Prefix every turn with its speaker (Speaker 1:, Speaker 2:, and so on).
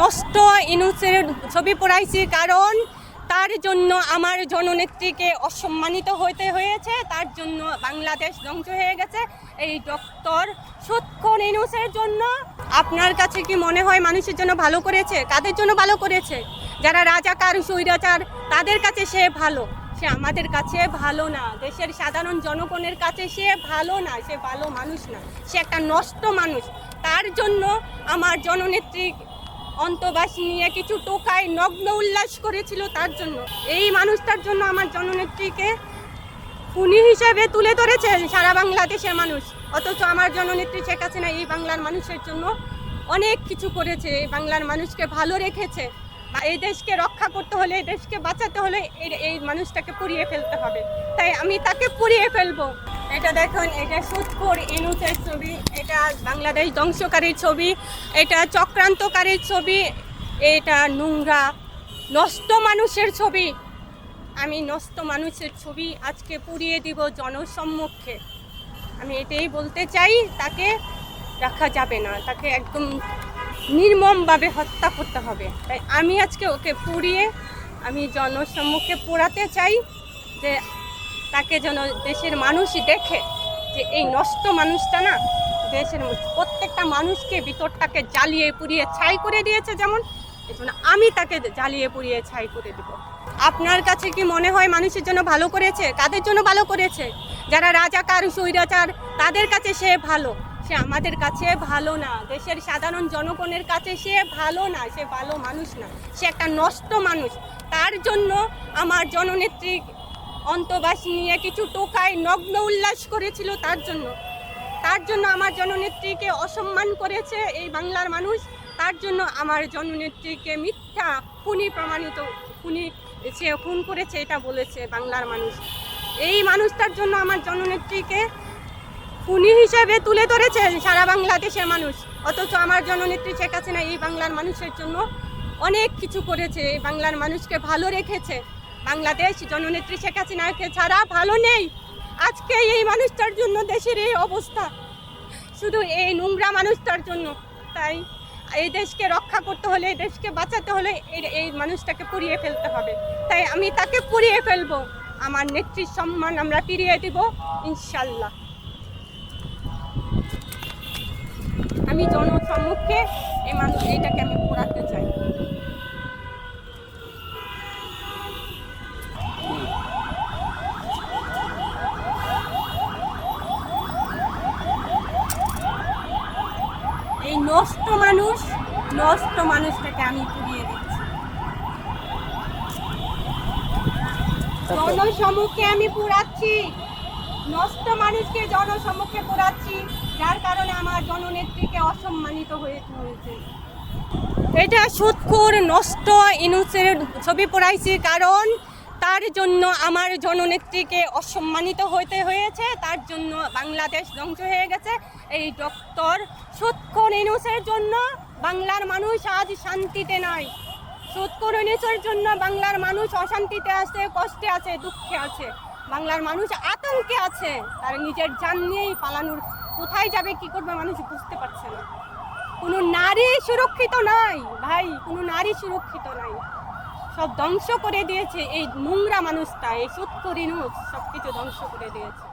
Speaker 1: নষ্ট ইনুসের ছবি পড়াইছি কারণ তার জন্য আমার জননেত্রীকে অসম্মানিত হতে হয়েছে, তার জন্য বাংলাদেশ ধ্বংস হয়ে গেছে। এই ডক্টর সুৎখুর ইনুসের জন্য আপনার কাছে কি মনে হয় মানুষের জন্য ভালো করেছে? কাদের জন্য ভালো করেছে? যারা রাজাকার, স্বৈরাচার, তাদের কাছে সে ভালো। সে আমাদের কাছে ভালো না। দেশের সাধারণ জনগণের কাছে সে ভালো না, সে ভালো মানুষ না। সে একটা নষ্ট মানুষ। তার জন্য আমার জননেত্রী অন্তবাস নিয়ে কিছু টোকায় নগ্ন উল্লাস করেছিল তার জন্য। এই মানুষটার জন্য আমার জননেত্রীকে খুনি হিসেবে তুলে ধরেছে সারা বাংলাদেশের মানুষ। অথচ আমার জননেত্রী শেখ হাসিনা এই বাংলার মানুষের জন্য অনেক কিছু করেছে। এই বাংলার মানুষকে ভালো রেখেছে। এই দেশকে রক্ষা করতে হলে, এই দেশকে বাঁচাতে হলে এই মানুষটাকে পুড়িয়ে ফেলতে হবে। তাই আমি তাকে পুড়িয়ে ফেলব। এটা দেখুন, এটা সুৎখোর ইনুসের ছবি, এটা বাংলাদেশ ধ্বংসকারীর ছবি, এটা চক্রান্তকারীর ছবি, এটা নোংরা, নষ্ট মানুষের ছবি। আমি নষ্ট মানুষের ছবি আজকে পুড়িয়ে দিব জনসম্মুখে। আমি এটাই বলতে চাই, তাকে রাখা যাবে না, তাকে একদম নির্মমভাবে হত্যা করতে হবে। তাই আমি আজকে ওকে পুড়িয়ে আমি জনসম্মুখে পোড়াতে চাই যে তাকে যেন দেশের মানুষই দেখে যে এই নষ্ট মানুষটা না দেশের প্রত্যেকটা মানুষকে ভিতরটাকে জ্বালিয়ে পুড়িয়ে ছাই করে দিয়েছে যেমন এই আমি তাকে জ্বালিয়ে পুড়িয়ে ছাই করে দেব। আপনার কাছে কি মনে হয় মানুষের জন্য ভালো করেছে? কাদের জন্য ভালো করেছে? যারা রাজাকার স্বৈরাচার তাদের কাছে সে ভালো। সে আমাদের কাছে ভালো না। দেশের সাধারণ জনগণের কাছে সে ভালো না। সে ভালো মানুষ না। সে একটা নষ্ট মানুষ। তার জন্য আমার জননেত্রী অন্তবাস নিয়ে কিছু টোকায় নগ্ন উল্লাস করেছিল তার জন্য। তার জন্য আমার জননেত্রীকে অসম্মান করেছে এই বাংলার মানুষ। তার জন্য আমার জননেত্রীকে মিথ্যা, খুনি প্রমাণিত, খুনি সে খুন করেছে এটা বলেছে বাংলার মানুষ। এই মানুষটার জন্য আমার জননেত্রীকে খুনি হিসেবে তুলে ধরেছে সারা বাংলাদেশের মানুষ। অথচ আমার জননেত্রী শেখ হাসিনা এই বাংলার মানুষের জন্য অনেক কিছু করেছে। এই বাংলার মানুষকে ভালো রেখেছে। বাংলাদেশ জননেত্রী শেখ হাসিনাকে ছাড়া ভালো নেই। আজকে এই মানুষটার জন্য দেশের এই অবস্থা। শুধু এই নোংরা মানুষটার জন্য। তাই এই দেশকে রক্ষা করতে হলে, এই দেশকে বাঁচাতে হলে এই মানুষটাকে পুড়িয়ে ফেলতে হবে। তাই আমি তাকে পুড়িয়ে ফেলব। আমার নেত্রীর সম্মান আমরা ফিরিয়ে দিব, ইনশাল্লাহ। আমি জনসম্মুখে এই মানুষ এইটাকে আমি পোড়াতে চাই এই নষ্ট মানুষ নষ্ট মানুষটাকে আমি পুড়িয়ে দিচ্ছি। জনসম্মুখে আমি পুরাচ্ছি নষ্ট মানুষকে জনসম্মুখে পুরাচ্ছি যার কারণে আমার জননেত্রীকে অসম্মানিত হয়ে হয়েছে এটা সুৎখুর নষ্ট ইনুসের ছবি পড়াইছি। কারণ তার জন্য আমার জননেত্রীকে অসম্মানিত হতে হয়েছে, তার জন্য বাংলাদেশ ধ্বংস হয়ে গেছে। এই ডক্টর সুৎখুর ইনুসের জন্য বাংলার মানুষ আজ শান্তিতে নাই। সুৎখুর ইনুসের জন্য বাংলার মানুষ অশান্তিতে আছে, কষ্টে আছে, দুঃখে আছে। বাংলার মানুষ আতঙ্কে আছে, তার নিজের জান নিয়েই পালানোর। কোথায় যাবে, কি করবে, মানুষ বুঝতে পারছে না। কোনো নারী সুরক্ষিত নাই, ভাই, কোনো নারী সুরক্ষিত নাই। সব ধ্বংস করে দিয়েছে এই নোংরা মানুষটা এই সুৎকরিনুষ সব কিছু ধ্বংস করে দিয়েছে।